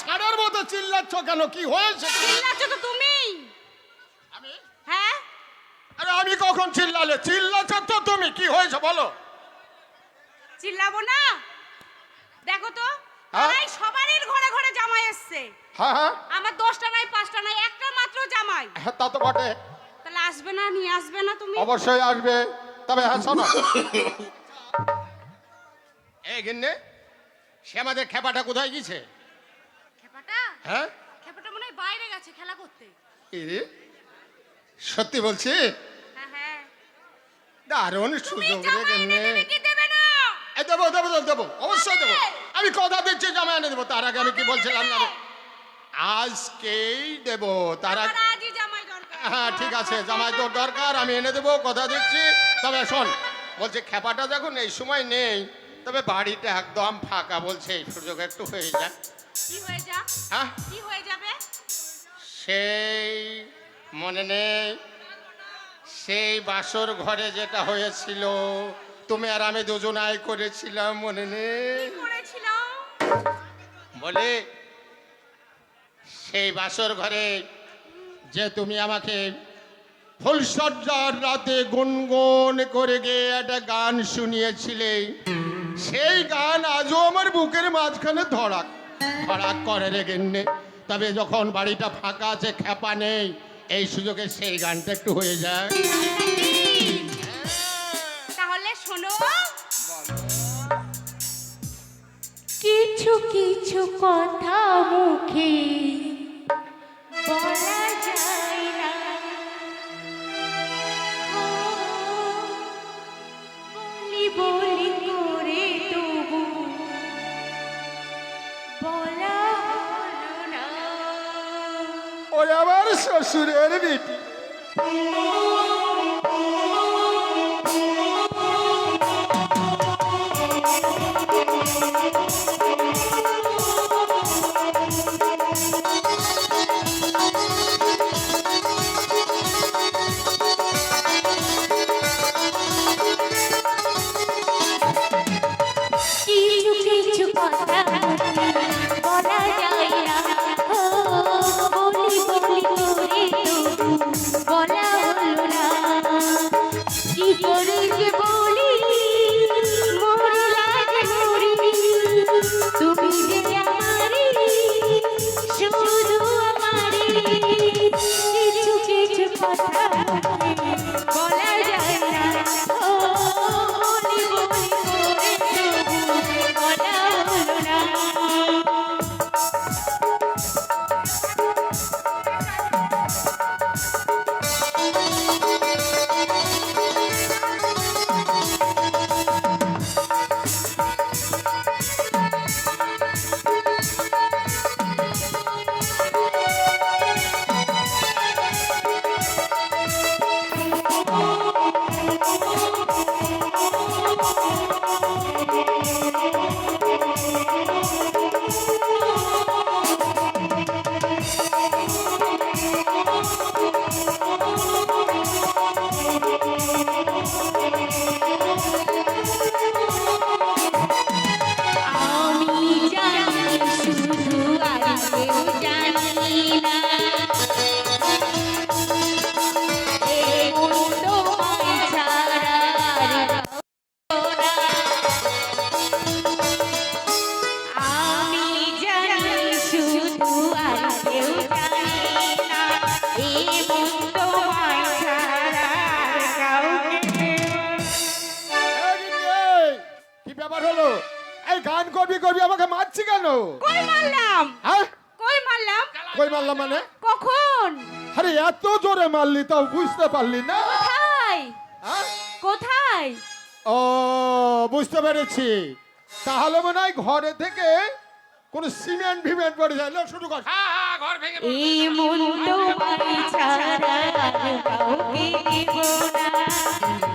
সারের মতো চিল্লাচ্ছ কেন? কি হয়েছে? চিল্লাচ্ছ তো তুমি। আমি? হ্যাঁ? আরে আমি কখন চিল্লালে? চিল্লাচ্ছ তো তুমি। কি হয়েছে বলো? চিল্লাবো না। দেখো তো হ্যাঁ? প্রায় সবারই ঘরে ঘরে জামাই এসছে। হ্যাঁ হ্যাঁ? আমার দশটা নাই পাঁচটা নাই একটা মাত্র জামাই। হ্যাঁ তা তো বটে। তাহলে আসবে না নিয়ে আসবে না তুমি? অবশ্যই আসবে। তবে হ্যাঁ শোনো। এই গিন্নে সে আমাদের খেপাটা কোথায় গেছে? হ্যাঁ? খেপাটা মনে হয় বাইরে গেছে খেলা করতে। এ, সত্যি বলছি? হ্যাঁ হ্যাঁ। দারুণ সুযোগ দেবে দেবে দেবো দেবো অবশ্যই দেবো। আমি কথা দিচ্ছি জামাই এনে দেবো। তার আগে আমি কি বলছিলাম না আজকেই দেবো। তার আগে হ্যাঁ ঠিক আছে জামাই তোর দরকার আমি এনে দেবো কথা দিচ্ছি। তবে শোন বলছে খেপাটা যখন এই সময় নেই তবে বাড়িটা একদম ফাঁকা বলছে এই সুযোগ একটু হয়ে যাক কি হয়ে যা? হ্যাঁ? কি হয়ে যাবে? সেই মনে নেই। সেই বাসর ঘরে যেটা হয়েছিল তুমি আর আমি দুজনাই করেছিলাম মনে নেই? বলে সেই বাসর ঘরে যে তুমি আমাকে ফুলসজ্জার রাতে গুনগুন করে গিয়ে একটা গান শুনিয়েছিলে সেই গান আজও আমার বুকের মাঝখানে ধরাক। ধরাক করে রেখে নে তবে যখন বাড়িটা ফাঁকা আছে খেপা নেই এই সুযোগে সেই গানটা একটু হয়ে যায়। তাহলে শোনো। কিছু কিছু কথা মুখে শ্বশুরের বেটি করবি করবি আমাকে মারছি কেন? কই মারলাম? হ্যাঁ? কই মারলাম? কই মারলাম মানে? কখন? আরে এত জোরে মারলি তাও বুঝতে পারলি না। কোথায়? হ্যাঁ? কোথায়? ও বুঝতে পেরেছি। তাহলে মনে হয় ঘরে থেকে কোন সিমেন্ট ফিমেন্ট পড়ে যায়। লো, শুরু কর হ্যাঁ হ্যাঁ ঘর ভেঙে এই মন ছাড়া কাউকে দেব না।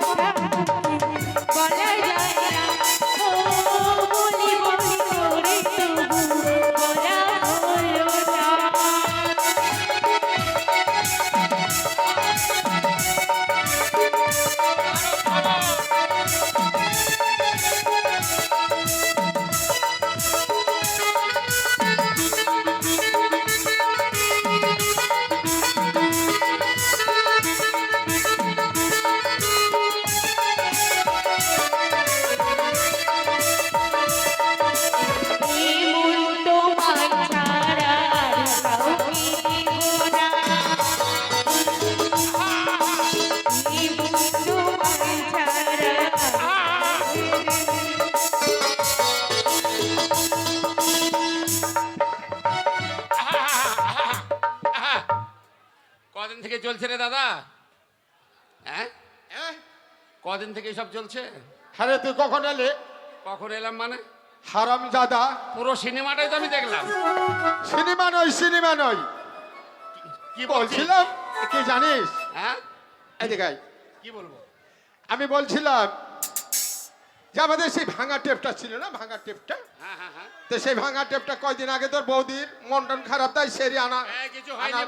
Thank you. কদিন থেকে চলছে রে দাদা? হ্যাঁ? হ্যাঁ? কদিন থেকে সব চলছে? আরে তুই কখন এলে? কখন এলাম মানে? হারাম দাদা। পুরো সিনেমাটাই তো আমি দেখলাম। সিনেমা নয় সিনেমা নয়। কি বলছিলাম? কি জানিস? হ্যাঁ। কি বলব? আমি বলছিলাম যে আমাদের সেই ভাঙা টেপটা ছিল না? ভাঙা টেপটা? হ্যাঁ হ্যাঁ হ্যাঁ। তো সেই ভাঙা টেপটা কয়দিন আগে তোর বৌদির মন খারাপ তাই সেরি আনা কিছু হয়নি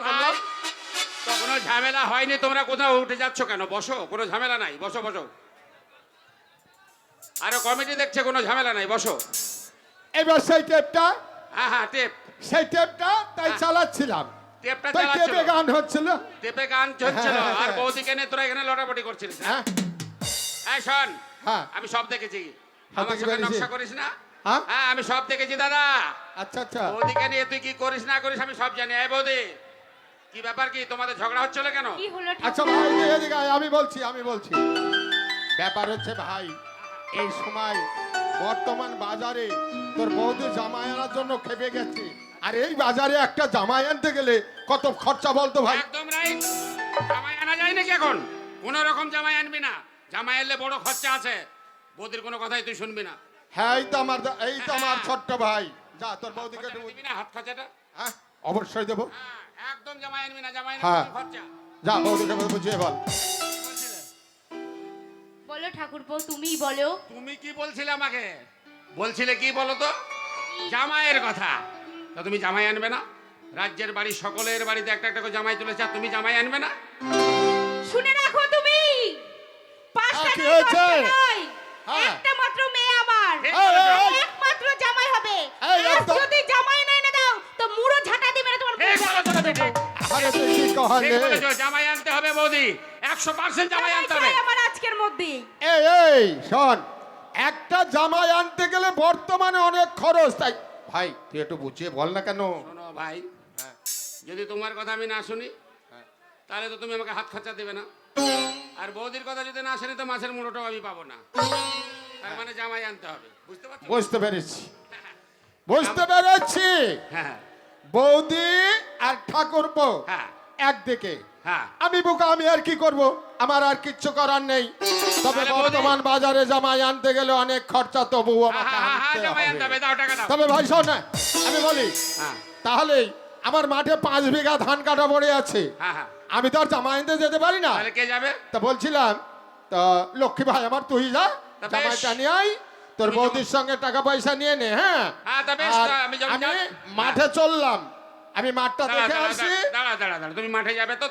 কোনো ঝামেলা হয়নি তোমরা কোথাও উঠে যাচ্ছ কেন? বসো কোনো ঝামেলা নাই বসো বসো। আরে কমিটি দেখছে কোনো ঝামেলা নাই বসো। এবার সেই টেপটা হ্যাঁ হ্যাঁ টেপ সেই টেপটা তাই হ্যাঁ। চালাচ্ছিলাম। টেপটা তাই টেপে গান হচ্ছিল। টেপে গান চলছিল। হ্যাঁ, হ্যাঁ, আর। বৌদিকে নিয়ে তোরা এখানে লটাপটি করছিলিস হ্যাঁ? এই শোন হ্যাঁ। আমি সব দেখেছি। আমার ফেলেছি। নকশা করিস না? হ্যাঁ? হ্যাঁ আমি সব দেখেছি দাদা। আচ্ছা আচ্ছা। বৌদিকে নিয়ে তুই কি করিস না করিস আমি সব জানি। এই বৌদি কি ব্যাপার কি? তোমাদের ঝগড়া হচ্ছিল কেন? কি হলো আচ্ছা ভাই তুই এদিকে আয়, আমি বলছি আমি বলছি। ব্যাপার হচ্ছে ভাই এই সময় বর্তমান বাজারে তোর বৌদি জামাই আনার জন্য খেপে গেছে। আর এই বাজারে একটা জামাই আনতে গেলে কত খরচা বলতো ভাই? একদম রাইট জামাই আনা যায় নাকি এখন? কোন রকম জামাই আনবি না। জামাই এলে বড় খরচা আছে। বৌদির কোনো কথাই তুই শুনবি না। হ্যাঁ এই তো আমার এই তো আমার ছোট্ট ভাই। যা তোর বৌদিকে খরচাটা একটু- দিবি না হাত খরচাটা? হ্যাঁ অবশ্যই দেবো। হ্যাঁ। একদম জামাই আনবি না জামাই হ্যাঁ। খরচা। যা বৌদিকে বুঝিয়ে বল। বলো তুমিই বলো। তুমি কি বলছিলে আমাকে? বলছিলে কি বলো তো? জামাইয়ের কথা। তা তুমি জামাই আনবে না? রাজ্যের বাড়ি সকলের বাড়িতে একটা একটা করে জামাই তুলেছে তুমি জামাই আনবে না? শুনে রাখো তুমি। পাঁচটা হ্যাঁ, কি হয়েছে? হ্যাঁ। একটা মাত্র মেয়ে আমার। একমাত্র জামাই হবে। যদি জামাই না এনে দাও তো মুড়ো ঝাঁটা দিবে না তোমার। আরে তুই কহলে? জামাই আনতে হবে বৌদি একশো পার্সেন্ট জামাই জামাই আনতে হবে। আমার আজকের মধ্যেই এই এই শোন একটা জামাই আনতে গেলে বর্তমানে অনেক খরচ তাই। ভাই তুই একটু বুঝিয়ে বল না কেন? শোনো ভাই যদি তোমার কথা আমি না শুনি তাহলে তো তুমি আমাকে হাত খরচা দেবে না। আর বৌদির কথা যদি না শুনি তো মাছের মুড়োটাও আমি পাবো না। তার মানে জামাই আনতে হবে। বুঝতে পারছ? বুঝতে পেরেছি। বুঝতে পেরেছি। হ্যাঁ। বৌদি আর ঠাকুরপো হ্যাঁ। একদিকে। হ্যাঁ। আমি বোকা আমি আর কি করব? আমার আর কিচ্ছু করার নেই। তবে বর্তমান বাজারে জামাই আনতে গেলে অনেক খরচা তবু হ্যাঁ তবে ভাই শোন আমি বলি তাহলে আমার মাঠে পাঁচ বিঘা ধান কাটা পড়ে আছে। আমি তো আর জামাই আনতে যেতে পারি না। কে যাবে? তা বলছিলাম তা লক্ষ্মী ভাই আমার তুই যা জামাইটা নিয়ে আই তোর বৌদির সঙ্গে টাকা পয়সা নিয়ে নে হ্যাঁ? হ্যাঁ, আমি মাঠে চললাম। আমি মাঠটা দেখে আসি দাঁড়া দাঁড়া দাঁড়া তুমি মাঠে যাবে তো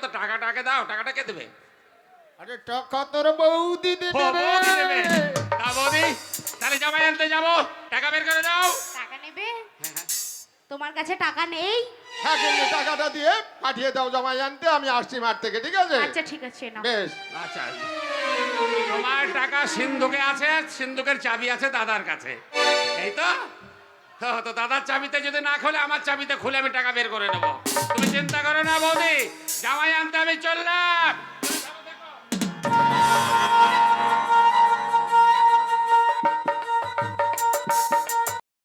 আগে দাও টাকাটা কে দেবে? আরে টাকা তোর বৌদি দেবে। রে। তা বৌদি তাহলে জামাই আনতে যাব। টাকা বের করে দাও। টাকা নেবে? হ্যাঁ, হ্যাঁ। তোমার কাছে টাকা নেই? হ্যাঁ কিন্তু টাকাটা দিয়ে পাঠিয়ে দাও জামাই আনতে আমি আসছি মাঠ থেকে ঠিক আছে? আচ্ছা ঠিক আছে না বেশ। আচ্ছা। তোমার টাকা সিন্ধুকে আছে সিন্ধুকের চাবি আছে দাদার কাছে। এই তো? তো, দাদার চাবিতে যদি না খুলে আমার চাবিতে খুলে আমি টাকা বের করে নেব। তুমি চিন্তা করো না বৌদি জামাই আনতে আমি চললাম।